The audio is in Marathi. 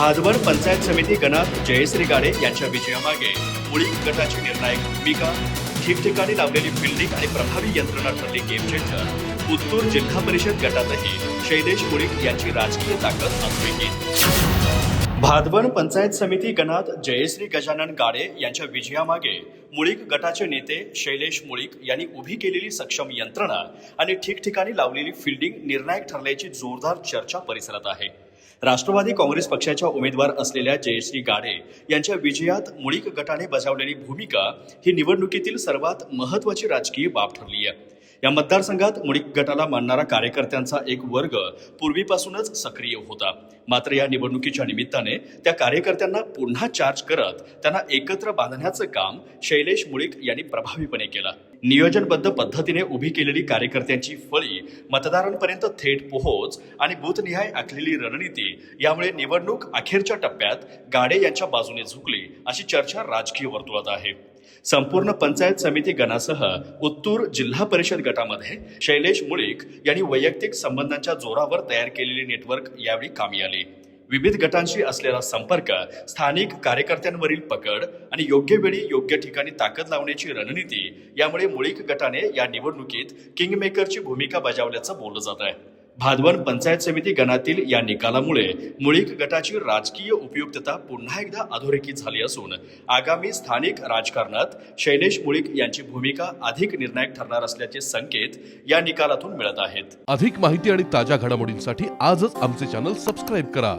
भाजवर पंचायत समिती गणात जयश्री गाडे यांच्या विजयामागे मुळी गटाची निर्णायक भूमिका. ठिकठिकाणी लावलेली फिल्डिंग आणि प्रभावी यंत्रणा ठरली गेम चेंजर उत्तूर जिल्हा परिषद गटातही शैलेश मुळीक यांची राजकीय ताकद अधोरेखित. भादवन पंचायत समिती गणात जयश्री गजानन गाडे यांच्या विजयामागे मुळीक गटाचे नेते शैलेश मुळीक यांनी उभी केलेली सक्षम यंत्रणा आणि ठिकठिकाणी लावलेली फिल्डिंग निर्णायक ठरल्याची जोरदार चर्चा परिसरात आहे. राष्ट्रवादी काँग्रेस पक्षाच्या उमेदवार असलेल्या जयश्री गाडे यांच्या विजयात मुळीक गटाने बजावलेली भूमिका ही निवडणुकीतील सर्वात महत्वाची राजकीय बाब ठरली आहे. या मतदारसंघात मुळीक गटाला मानणारा कार्यकर्त्यांचा एक वर्ग पूर्वीपासूनच सक्रिय होता. मात्र या निवडणुकीच्या निमित्ताने त्या कार्यकर्त्यांना पुन्हा चार्ज करत त्यांना एकत्र बांधण्याचं काम शैलेश मुळीक यांनी प्रभावीपणे केलं. नियोजनबद्ध पद्धतीने उभी केलेली कार्यकर्त्यांची फळी मतदारांपर्यंत थेट पोहोच आणि बूथनिहाय आखलेली रणनीती यामुळे निवडणूक अखेरच्या टप्प्यात गाडे यांच्या बाजूने झुकली अशी चर्चा राजकीय वर्तुळात आहे. संपूर्ण पंचायत समिती गणासह उत्तूर जिल्हा परिषद गटामध्ये शैलेश मुळीक यांनी वैयक्तिक संबंधांच्या जोरावर तयार केलेले नेटवर्क यावेळी कामी आली. विविध गटांशी असलेला संपर्क स्थानिक कार्यकर्त्यांवरील पकड आणि योग्य वेळी योग्य ठिकाणी ताकद लावण्याची रणनीती यामुळे मुळीक गटाने या निवडणुकीत किंगमेकरची भूमिका बजावल्याचं बोललं जात आहे भादवन पंचायत समिती गणातील या निकालामुळे मुळीक गटाची राजकीय उपयुक्तता पुन्हा एकदा अधोरेखित झाली असून आगामी स्थानिक राजकारणात शैलेश मुळीक यांची भूमिका अधिक निर्णायक ठरणार असल्याचे संकेत या निकालातून मिळत आहेत. अधिक माहिती आणि ताज्या घडामोडींसाठी आजच आमचे चॅनल सबस्क्राईब करा.